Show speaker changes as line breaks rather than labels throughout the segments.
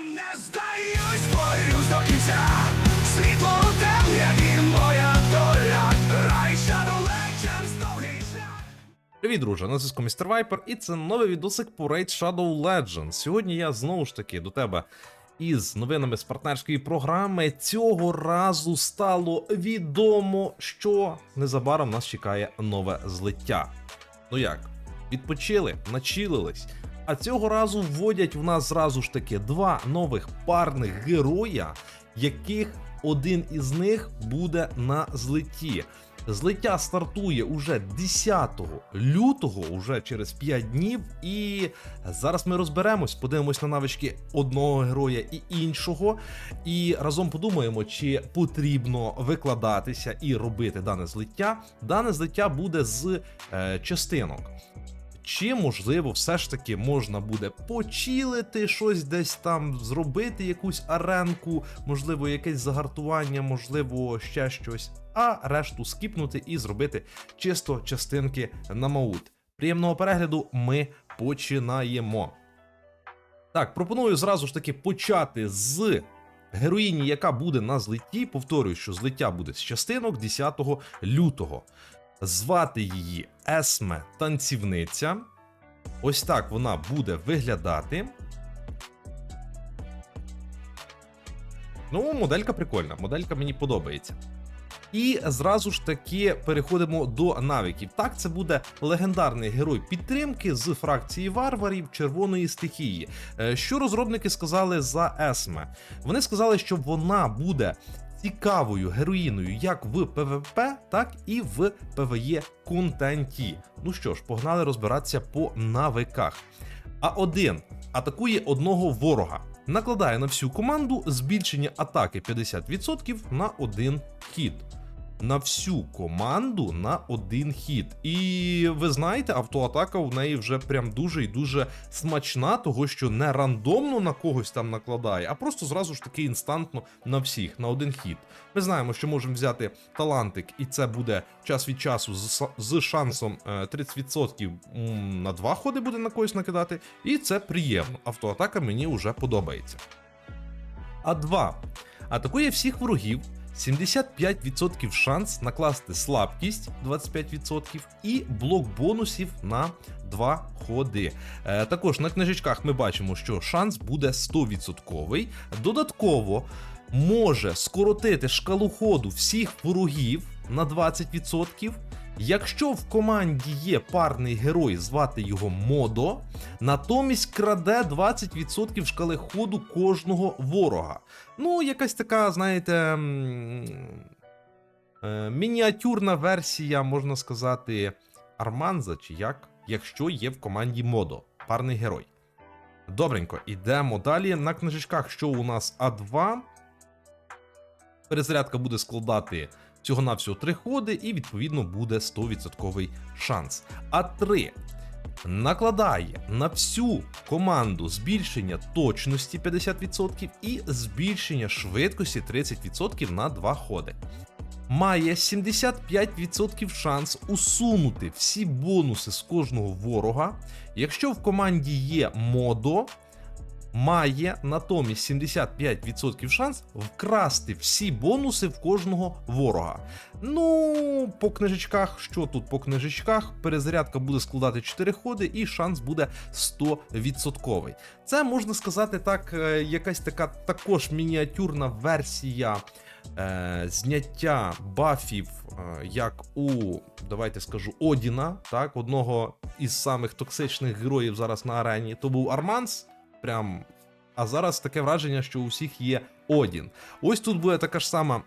Не здаюсь, борюсь до. Світло у темряві моя доля. Рай Legends, довгий шлях.
Привіт, друже! На зв'язку Містер Вайпер, і це новий відосик по Raid Shadow Legends. Сьогодні я знову ж таки до тебе із новинами з партнерської програми. Цього разу стало відомо, що незабаром нас чекає нове злиття. Ну як, відпочили, начилились. А цього разу вводять в нас зразу ж таки два нових парних героя, яких один із них буде на злитті. Злиття стартує уже 10 лютого, уже через 5 днів. І зараз ми розберемось, подивимось на навички одного героя і іншого. І разом подумаємо, чи потрібно викладатися і робити дане злиття. Дане злиття буде з е, частинок. Чи можливо, все ж таки можна буде почілити щось десь там, зробити якусь аренку, можливо, якесь загартування, можливо, ще щось, а решту скіпнути і зробити чисто частинки на маут. Приємного перегляду ми починаємо. Так, пропоную зразу ж таки почати з героїні, яка буде на злитті. Повторюю, що злиття буде з частинок 10 лютого. Звати її Есме танцівниця. Ось так вона буде виглядати. Ну, моделька прикольна, моделька мені подобається. І зразу ж таки переходимо до навиків. Так, це буде легендарний герой підтримки з фракції варварів червоної стихії. Е, Що розробники сказали за Есме? Вони сказали, що вона буде цікавою героїною як в ПВП, так і в ПВЕ контенті. Ну що ж, погнали розбиратися по навиках. А1 атакує одного ворога. Накладає на всю команду збільшення атаки 50% на один хід. На всю команду на один хід. І ви знаєте, автоатака у неї вже прям дуже і дуже смачна, того що не рандомно на когось там накладає, а просто зразу ж таки інстантно на всіх, на один хід. Ми знаємо, що можемо взяти талантик, і це буде час від часу з, з шансом е, 30% на два ходи буде на когось накидати. І це приємно. Автоатака мені вже подобається. А2. Атакує всіх ворогів. 75% шанс накласти слабкість 25% і блок бонусів на 2 ходи. Е, також на книжечках ми бачимо, що шанс буде 100%. Додатково може скоротити шкалу ходу всіх ворогів на 20%. Якщо в команді є парний герой, звати його Модо, натомість краде 20% шкали ходу кожного ворога. Ну, якась така, знаєте, е, мініатюрна версія, можна сказати, Арманза, чи як, якщо є в команді Модо, парний герой. Добренько, ідемо далі. На книжечках, що у нас А2. Перезарядка буде складати всього-навсього 3 ходи, і відповідно буде 100% шанс. А 3 накладає на всю команду збільшення точності 50% і збільшення швидкості 30% на 2 ходи. Має 75% шанс усунути всі бонуси з кожного ворога. Якщо в команді є модо, має натомість 75% шанс вкрасти всі бонуси в кожного ворога. Ну, по книжечках, що тут по книжечках, перезарядка буде складати 4 ходи, і шанс буде 100%. Це можна сказати так, е, якась така також мініатюрна версія. Е, зняття бафів, е, як у, давайте скажу, Одіна, так, одного із самих токсичних героїв зараз на арені, то був Арманс, прям. А зараз таке враження, що у всіх є Одін. Ось тут буде така ж сама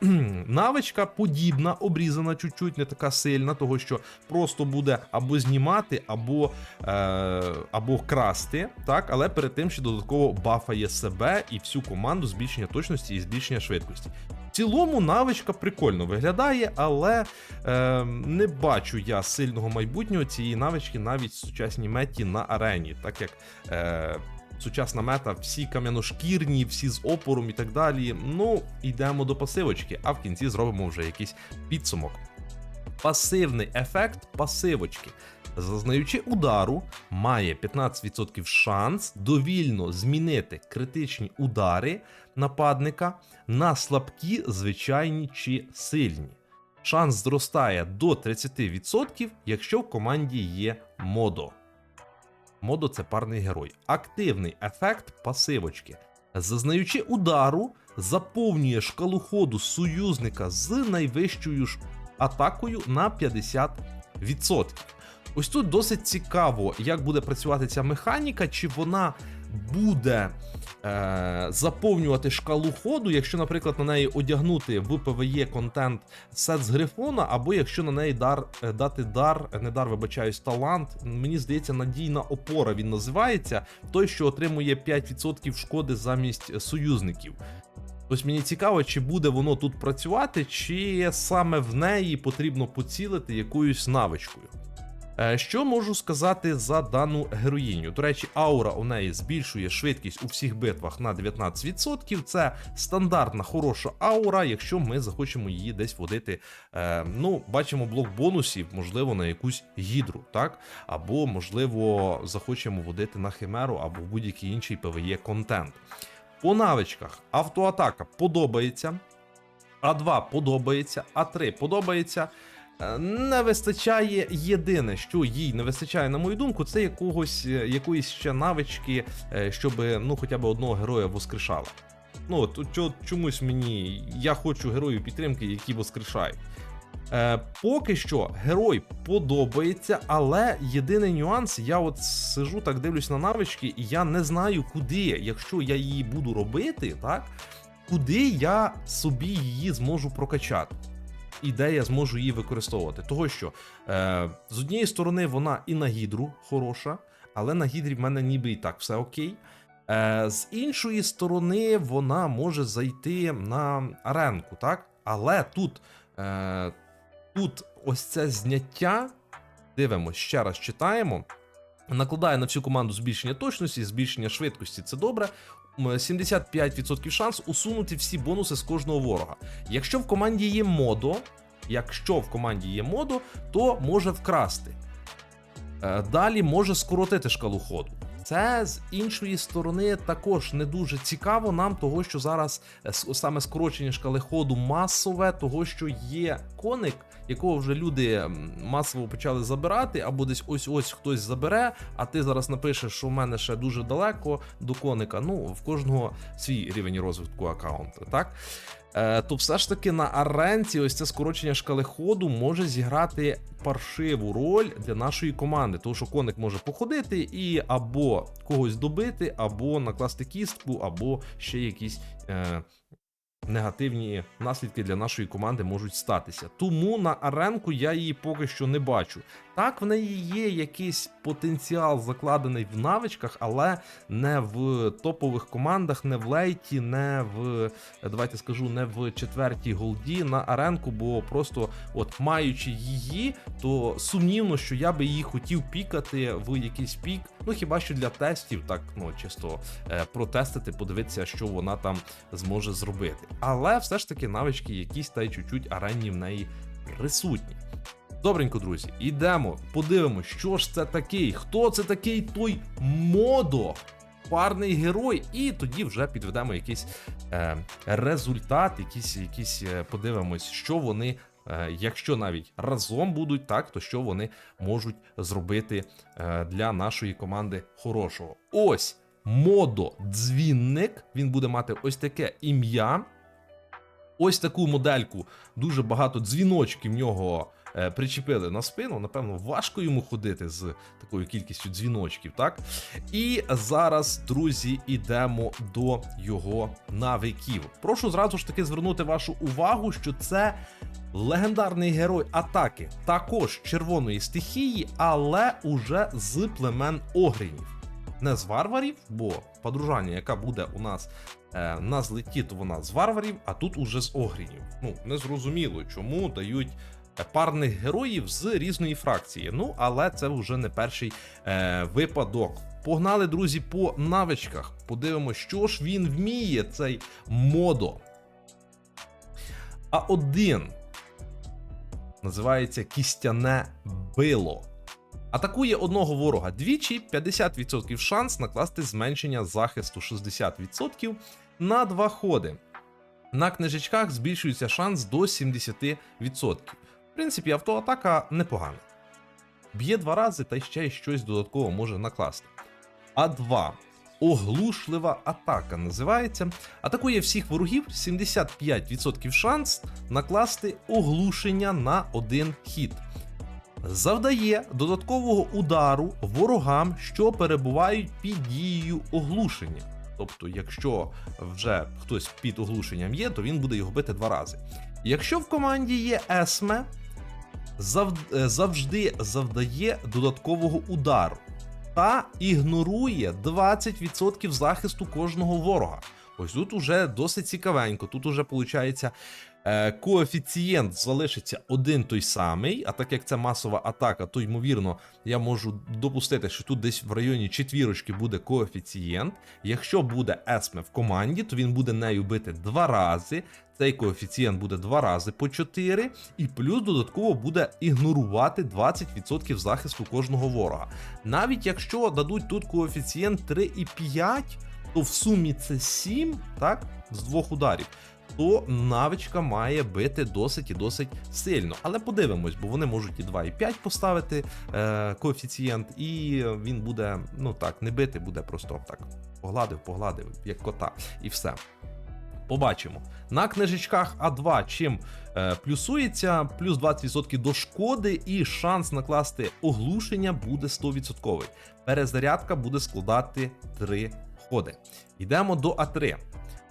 навичка, подібна, обрізана чуть-чуть, не така сильна, того що просто буде або знімати, або, е, або красти, так, але перед тим ще додатково бафає себе і всю команду збільшення точності і збільшення швидкості. В цілому навичка прикольно виглядає, але е, не бачу я сильного майбутнього цієї навички навіть в сучасній меті на арені, так як. Е, Сучасна мета, всі кам'яношкірні, всі з опором і так далі. Ну, йдемо до пасивочки, а в кінці зробимо вже якийсь підсумок. пасивний ефект пасивочки. Зазнаючи удару, має 15% шанс довільно змінити критичні удари нападника на слабкі, звичайні чи сильні. Шанс зростає до 30%, якщо в команді є модо. Модо це парний герой. Активний ефект пасивочки. Зазнаючи удару, заповнює шкалу ходу союзника з найвищою ж атакою на 50%. Ось тут досить цікаво, як буде працювати ця механіка, чи вона буде е, заповнювати шкалу ходу, якщо, наприклад, на неї одягнути в PvE контент сет з грифона, або якщо на неї дар, е, дати дар, е, не дар, вибачаюсь, талант. Мені здається, надійна опора він називається, той, що отримує 5% шкоди замість союзників. Ось мені цікаво, чи буде воно тут працювати, чи саме в неї потрібно поцілити якоюсь навичкою. Е, Що можу сказати за дану героїню? До речі, аура у неї збільшує швидкість у всіх битвах на 19%. Це стандартна хороша аура, якщо ми захочемо її десь водити. Е, ну, бачимо блок бонусів, можливо, на якусь гідру, так? Або, можливо, захочемо водити на химеру або будь-який інший PvE контент. По навичках автоатака подобається. А2 подобається, А3 подобається. Е, Не вистачає єдине, що їй не вистачає, на мою думку, це якогось, е, якоїсь ще навички, е, щоб ну, хоча б одного героя воскрешала. Ну, чо- чомусь мені я хочу героїв підтримки, які воскрешають. Е, поки що герой подобається, але єдиний нюанс, я от сижу так дивлюсь на навички, і я не знаю, куди, якщо я її буду робити, так, куди я собі її зможу прокачати. І де я зможу її використовувати. Того що е, з однієї сторони вона і на гідру хороша, але на гідрі в мене ніби і так все окей. Е, з іншої сторони, вона може зайти на аренку, так? Але тут, е, тут ось це зняття. Дивимось, ще раз читаємо. Накладає на всю команду збільшення точності, збільшення швидкості це добре. М, 75% шанс усунути всі бонуси з кожного ворога. Якщо в команді є модо, якщо в команді є модо, то може вкрасти. Е, Далі може скоротити шкалу ходу. Це з іншої сторони також не дуже цікаво нам, того що зараз е, саме скорочення шкали ходу масове, того що є коник, якого вже люди масово почали забирати, або десь ось ось хтось забере, а ти зараз напишеш, що в мене ще дуже далеко до коника. Ну, в кожного свій рівень розвитку аккаунту, так? Е, то все ж таки на аренці ось це скорочення шкали ходу може зіграти паршиву роль для нашої команди, тому що коник може походити і або когось добити, або накласти кістку, або ще якісь. Е, Негативні наслідки для нашої команди можуть статися. Тому на аренку я її поки що не бачу. Так, в неї є якийсь потенціал закладений в навичках, але не в топових командах, не в лейті, не в давайте скажу, не в четвертій голді на аренку, бо просто, от маючи її, то сумнівно, що я би її хотів пікати в якийсь пік. Ну хіба що для тестів, так ну чисто е, протестити, подивитися, що вона там зможе зробити. Але все ж таки навички якісь та й чуть-чуть аренні в неї присутні. Добренько, друзі, ідемо, подивимось, що ж це такий, хто це такий той модо, парний герой, і тоді вже підведемо якийсь е, результат, якісь, якісь е, подивимось, що вони, е, якщо навіть разом будуть, так, то що вони можуть зробити е, для нашої команди хорошого. Ось модо дзвінник. Він буде мати ось таке ім'я. Ось таку модельку, дуже багато дзвіночків в нього е, причепили на спину. Напевно, важко йому ходити з такою кількістю дзвіночків, так? І зараз, друзі, ідемо до його навиків. Прошу зразу ж таки звернути вашу увагу, що це легендарний герой атаки, також червоної стихії, але уже з племен Огрінів. Не з варварів, бо подружання, яка буде у нас е, на вона з варварів, а тут уже з огрінів. Ну, незрозуміло, чому дають е, парних героїв з різної фракції. Ну, але це вже не перший е, випадок. Погнали, друзі, по навичках. Подивимося, що ж він вміє, цей модо. А один. називається кістяне било. Атакує одного ворога двічі, 50% шанс накласти зменшення захисту 60% на два ходи. На книжечках збільшується шанс до 70%. В принципі, автоатака непогана. Б'є два рази та ще щось додатково може накласти. А2. Оглушлива атака називається. Атакує всіх ворогів 75% шанс накласти оглушення на один хід. Завдає додаткового удару ворогам, що перебувають під дією оглушення. Тобто, якщо вже хтось під оглушенням є, то він буде його бити два рази. Якщо в команді є Есме, е, завжди завдає додаткового удару та ігнорує 20% захисту кожного ворога. Ось тут уже досить цікавенько. Тут уже виходить. Коефіцієнт залишиться один той самий, а так як це масова атака, то ймовірно я можу допустити, що тут десь в районі четвірочки буде коефіцієнт. Якщо буде Есме в команді, то він буде нею бити два рази. Цей коефіцієнт буде два рази по 4, і плюс додатково буде ігнорувати 20% захисту кожного ворога. Навіть якщо дадуть тут коефіцієнт 3 і 5, то в сумі це 7, так, з двох ударів. То навичка має бити досить і досить сильно. Але подивимось, бо вони можуть і 2, і 5 поставити е, коефіцієнт, і він буде, ну так, не бити, буде просто так. Погладив, погладив, як кота, і все. Побачимо. На книжечках А2 чим е, плюсується, плюс 20% до шкоди, і шанс накласти оглушення буде 100%. Перезарядка буде складати 3 ходи. Йдемо до А3.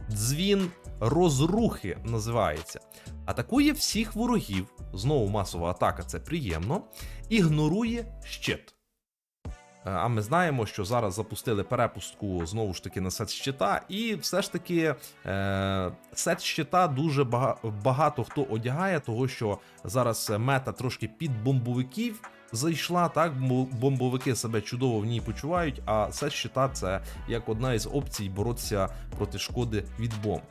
Дзвін розрухи називається. Атакує всіх ворогів. Знову масова атака, це приємно. Ігнорує щит. Е, А ми знаємо, що зараз запустили перепустку знову ж таки на сет щита, і все ж таки е, сет щита дуже бага- багато хто одягає, того що зараз мета трошки під бомбовиків зайшла. Так, Бо- бомбовики себе чудово в ній почувають, а сет щита це як одна із опцій боротися проти шкоди від бомб.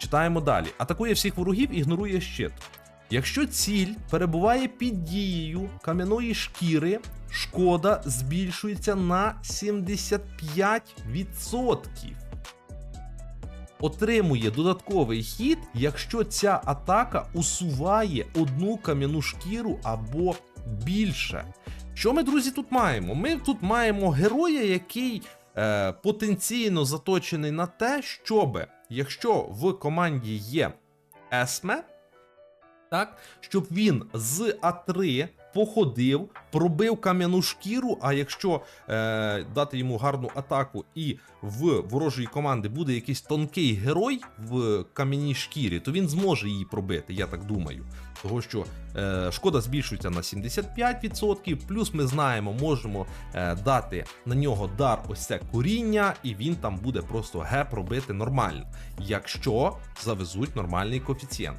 Читаємо далі. Атакує всіх ворогів, ігнорує щит. Якщо ціль перебуває під дією кам'яної шкіри, шкода збільшується на 75%. Отримує додатковий хід, якщо ця атака усуває одну кам'яну шкіру або більше. Що ми, друзі, тут маємо? Ми тут маємо героя, який е, потенційно заточений на те, щоб, якщо в команді є Есме, так, щоб він з А3 походив, пробив кам'яну шкіру. А якщо е, дати йому гарну атаку, і в ворожої команди буде якийсь тонкий герой в кам'яній шкірі, то він зможе її пробити, я так думаю. Того що е, шкода збільшується на 75%, плюс ми знаємо, можемо е, дати на нього дар ось це коріння, і він там буде просто ге пробити нормально, якщо завезуть нормальний коефіцієнт.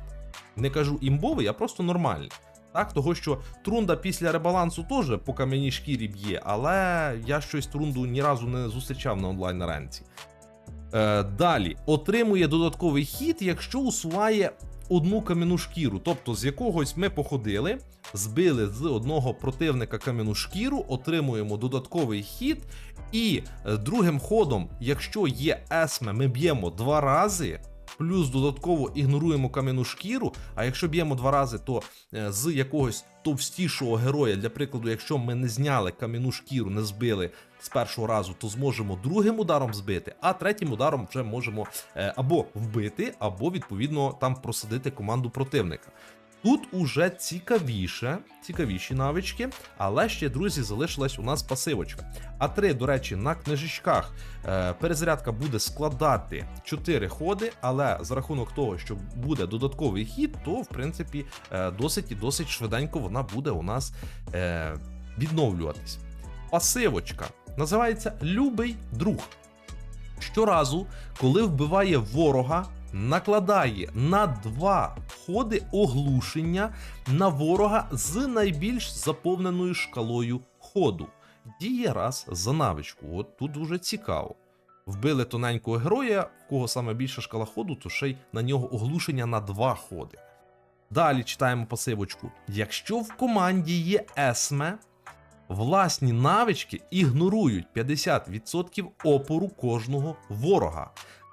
Не кажу імбовий, а просто нормальний. Так, того що трунда після ребалансу теж по кам'яній шкірі б'є, але я щось трунду ні разу не зустрічав на онлайн аренці. Е, далі отримує додатковий хід, якщо усуває одну кам'яну шкіру. Тобто з якогось ми походили, збили з одного противника кам'яну шкіру, отримуємо додатковий хід, і е, другим ходом, якщо є есме, ми б'ємо два рази. Плюс додатково ігноруємо кам'яну шкіру. А якщо б'ємо два рази, то е, з якогось товстішого героя, для прикладу, якщо ми не зняли кам'яну шкіру, не збили з першого разу, то зможемо другим ударом збити, а третім ударом вже можемо е, або вбити, або відповідно там просадити команду противника. Тут уже цікавіше, цікавіші навички, але ще, друзі, залишилась у нас пасивочка. А 3, до речі, на книжечках е, перезарядка буде складати 4 ходи, але за рахунок того, що буде додатковий хід, то в принципі е, досить і досить швиденько вона буде у нас відновлюватись. Пасивочка називається Любий друг. Щоразу, коли вбиває ворога, накладає на два ходи оглушення на ворога з найбільш заповненою шкалою ходу. Діє раз за навичку. От тут дуже цікаво. Вбили тоненького героя, в кого саме більша шкала ходу, то ще й на нього оглушення на два ходи. Далі читаємо пасивочку. Якщо в команді є Есме, власні навички ігнорують 50% опору кожного ворога.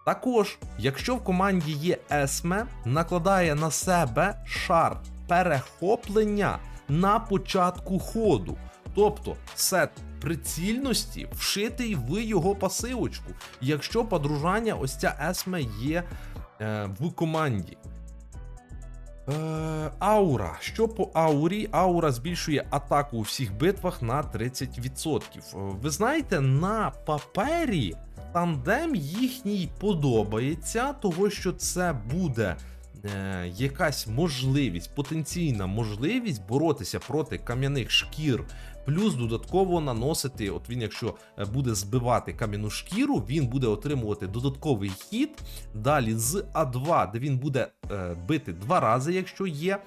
Також, якщо в команді є Есме, накладає на себе шар перехоплення на початку ходу. Тобто сет прицільності вшитий в його пасивочку, якщо подружання ось ця Есме є е, в команді. Е, аура. Що по аурі? Аура збільшує атаку у всіх битвах на 30%. Е, Ви знаєте, на папері тандем їхній подобається, того що це буде е, якась можливість, потенційна можливість боротися проти кам'яних шкір. Плюс додатково наносити, от він, якщо е, буде збивати кам'яну шкіру, він буде отримувати додатковий хід. Далі з А2, де він буде е, бити два рази, якщо є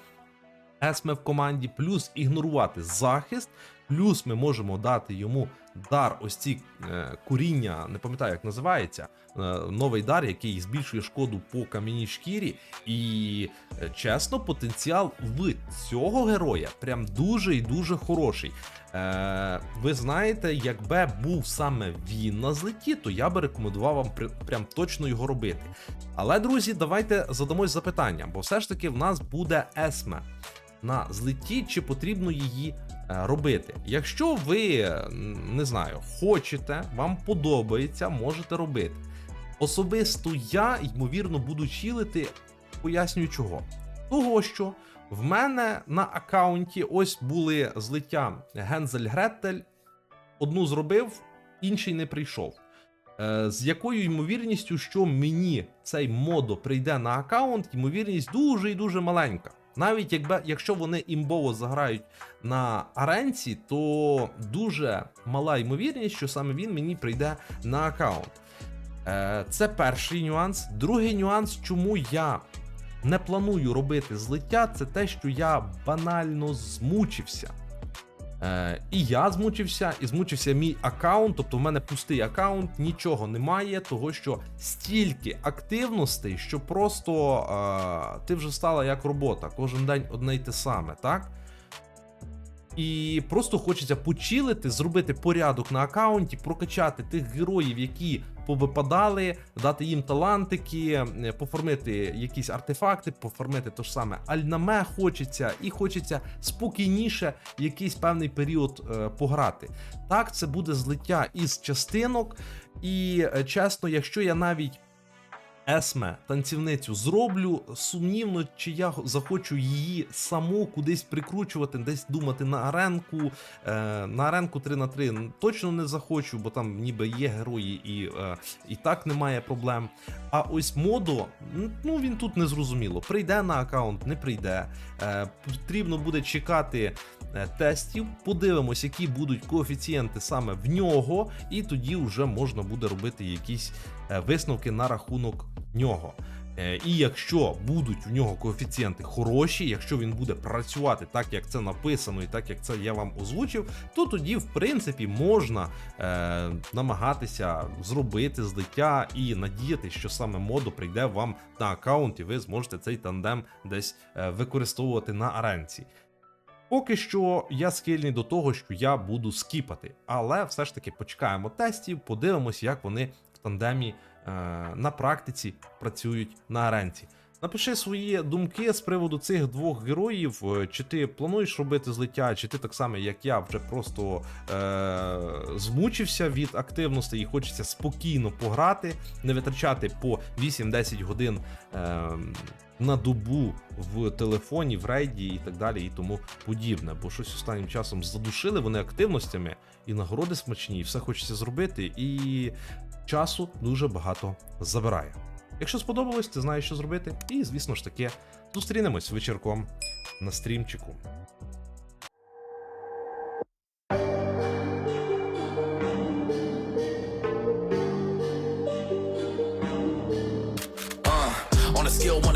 Есме в команді, плюс ігнорувати захист, плюс ми можемо дати йому дар, ось ці е, куріння, не пам'ятаю, як називається. е, Новий дар, який збільшує шкоду по кам'яній шкірі. І е, чесно, потенціал в цього героя прям дуже і дуже хороший. Е, ви знаєте, якби був саме він на злеті, то я би рекомендував вам прям точно його робити. Але, друзі, давайте задамось запитанням, бо все ж таки в нас буде Есме на злеті, чи потрібно її робити. Якщо ви е, не знаю, хочете, вам подобається, можете робити. Особисто я, ймовірно, буду чилити, пояснюю чого. Того, що в мене на аккаунті ось були злиття Гензель Гретель, одну зробив, інший не прийшов. Е, З якою ймовірністю, що мені цей модо прийде на аккаунт, ймовірність дуже і дуже маленька. Навіть якби, якщо вони імбово заграють на аренці, то дуже мала ймовірність, що саме він мені прийде на аккаунт. Е, Це перший нюанс. Другий нюанс, чому я не планую робити злиття, це те, що я банально змучився. Е, і я змучився, і змучився мій аккаунт, тобто в мене пустий аккаунт, нічого немає, того що стільки активностей, що просто е, ти вже стала як робота, кожен день одне й те саме, так? І просто хочеться почилити, зробити порядок на аккаунті, прокачати тих героїв, які повипадали, дати їм талантики, е, поформити якісь артефакти, поформити то ж саме альнаме хочеться, і хочеться спокійніше якийсь певний період е, пограти. Так, це буде злиття із частинок, і е, чесно, якщо я навіть. Есме, танцівницю зроблю. Сумнівно, чи я захочу її саму кудись прикручувати, десь думати на аренку. Е, на аренку 3 на 3 точно не захочу, бо там ніби є герої, і, е, і так немає проблем. А ось модо, ну він тут не зрозуміло. Прийде на аккаунт, не прийде. Е, потрібно буде чекати тестів, подивимось, які будуть коефіцієнти саме в нього, і тоді вже можна буде робити якісь е, висновки на рахунок нього. Е, І якщо будуть в нього коефіцієнти хороші, якщо він буде працювати так, як це написано, і так як це я вам озвучив, то тоді, в принципі, можна е, намагатися зробити злиття і надіяти, що саме моду прийде вам на аккаунт, і ви зможете цей тандем десь е, використовувати на аренці. Поки що я схильний до того, що я буду скіпати, але все ж таки почекаємо тестів, подивимось, як вони в тандемі е, на практиці працюють на аренці. Напиши свої думки з приводу цих двох героїв. е, Чи ти плануєш робити злиття, чи ти так само, як я, вже просто е- змучився від активності і хочеться спокійно пограти, не витрачати по 8-10 годин е- на добу в телефоні, в рейді і так далі, і тому подібне. Бо щось останнім часом задушили вони активностями, і нагороди смачні, і все хочеться зробити, і часу дуже багато забирає. Якщо сподобалось, ти знаєш, що зробити. І, звісно ж таки, зустрінемось вечірком на стрімчику.